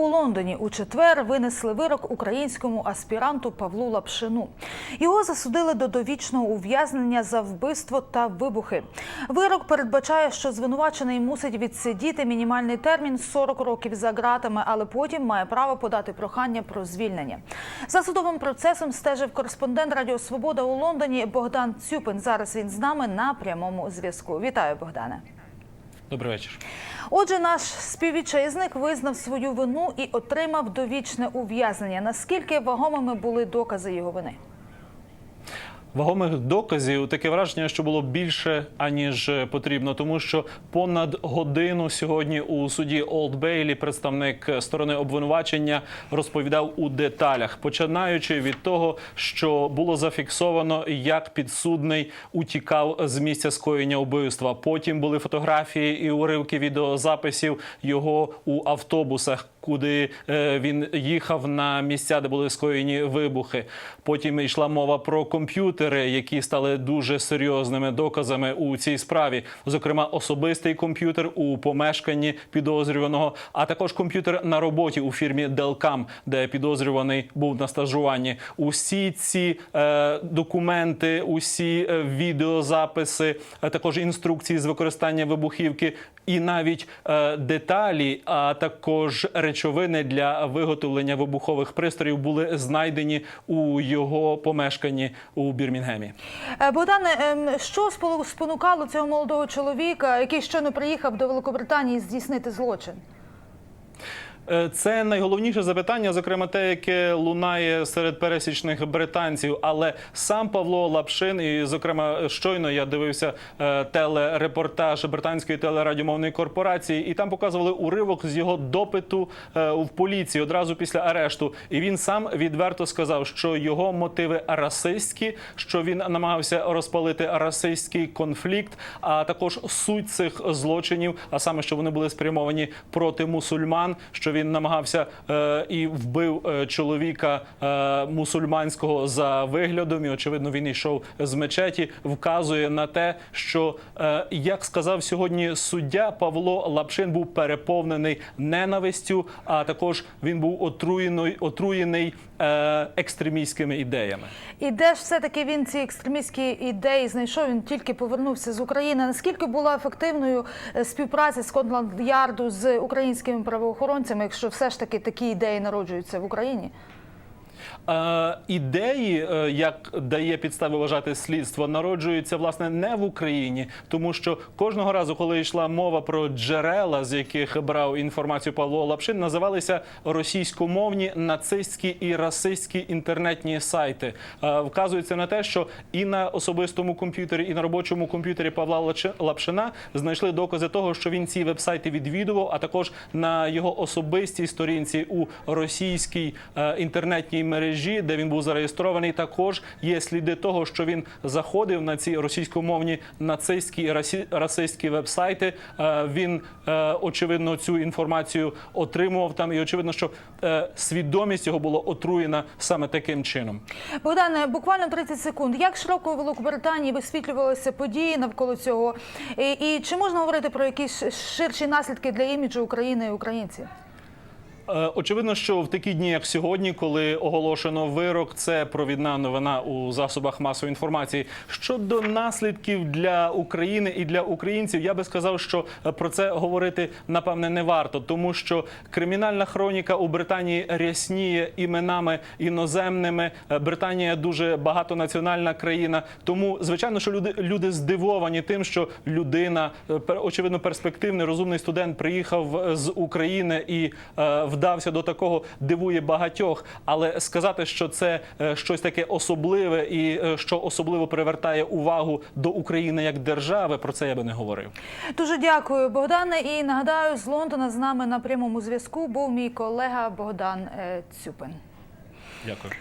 У Лондоні у четвер винесли вирок українському аспіранту Павлу Лапшину. Його засудили до довічного ув'язнення за вбивство та вибухи. Вирок передбачає, що звинувачений мусить відсидіти мінімальний термін 40 років за ґратами, але потім має право подати прохання про звільнення. За судовим процесом стежив кореспондент Радіо Свобода у Лондоні Богдан Цюпин. Зараз він з нами на прямому зв'язку. Вітаю, Богдане. Добрий вечір. Отже, наш співвітчизник визнав свою вину і отримав довічне ув'язнення. Наскільки вагомими були докази його вини? Вагомих доказів таке враження, що було більше аніж потрібно, тому що понад годину сьогодні у суді Олд Бейлі представник сторони обвинувачення розповідав у деталях, починаючи від того, що було зафіксовано, як підсудний утікав з місця скоєння убивства. Потім були фотографії і уривки відеозаписів його у автобусах. Куди е, він їхав на місця, де були скоєні вибухи. Потім йшла мова про комп'ютери, які стали дуже серйозними доказами у цій справі. Зокрема, особистий комп'ютер у помешканні підозрюваного, а також комп'ютер на роботі у фірмі Делкам, де підозрюваний був на стажуванні. Усі ці е, документи, усі е, відеозаписи, також інструкції з використання вибухівки, і навіть е, деталі, а також речовини для виготовлення вибухових пристроїв були знайдені у його помешканні у Бірмінгемі. Е, Богдане, ем, що спонукало цього молодого чоловіка, який щойно приїхав до Великобританії здійснити злочин? Е, Це найголовніше запитання, зокрема те, яке лунає серед пересічних британців. Але сам Павло Лапшин, і зокрема, щойно я дивився е, телерепортаж британської телерадіомовної корпорації, і там показували уривок з його допиту е, в поліції одразу після арешту. І він сам відверто сказав, що його мотиви расистські, що він намагався розпалити расистський конфлікт, а також суть цих злочинів, а саме, що вони були спрямовані проти мусульман, що він намагався е, і вбив е, чоловіка е, мусульманського за виглядом. І очевидно, він йшов з мечеті, вказує на те, що е, як сказав сьогодні суддя Павло Лапшин був переповнений ненавистю, а також він був отруєний, отруєний е, екстремістськими ідеями. І де ж все-таки він ці екстремістські ідеї знайшов? Він тільки повернувся з України. Наскільки була ефективною е, співпраця Скотланд-Ярду з українськими правоохоронцями, якщо все ж таки такі ідеї народжуються в Україні? Ідеї, е, як дає підстави вважати слідство, народжуються власне не в Україні, тому що кожного разу, коли йшла мова про джерела, з яких брав інформацію Павло Лапшин, називалися російськомовні нацистські і расистські інтернетні сайти. Е, Вказується на те, що і на особистому комп'ютері, і на робочому комп'ютері Павла Лапшина знайшли докази того, що він ці вебсайти відвідував, а також на його особистій сторінці у російській е, інтернетній мережі, де він був зареєстрований, також є сліди того, що він заходив на ці російськомовні нацистські і расистські вебсайти. Е, Він е, очевидно цю інформацію отримував там, і очевидно, що е, свідомість його була отруєна саме таким чином. Богдане, буквально 30 секунд. Як широко у Великобританії висвітлювалися події навколо цього? І, і чи можна говорити про якісь ширші наслідки для іміджу України і українців? Е, Очевидно, що в такі дні, як сьогодні, коли оголошено вирок, це провідна новина у засобах масової інформації. Щодо наслідків для України і для українців, я би сказав, що е, про це говорити напевне не варто, тому що кримінальна хроніка у Британії рясніє іменами іноземними. Е, Британія дуже багатонаціональна країна. Тому, звичайно, що люди, люди здивовані тим, що людина, очевидно, перспективний, розумний студент приїхав з України і е, вдався до такого, дивує багатьох. Але сказати, що це е, щось таке особливе і е, що особливо привертає увагу до України як держави, про це я би не говорив. Дуже дякую, Богдане. І нагадаю, з Лондона з нами на прямому зв'язку був мій колега Богдан е, Цюпин. Дякую.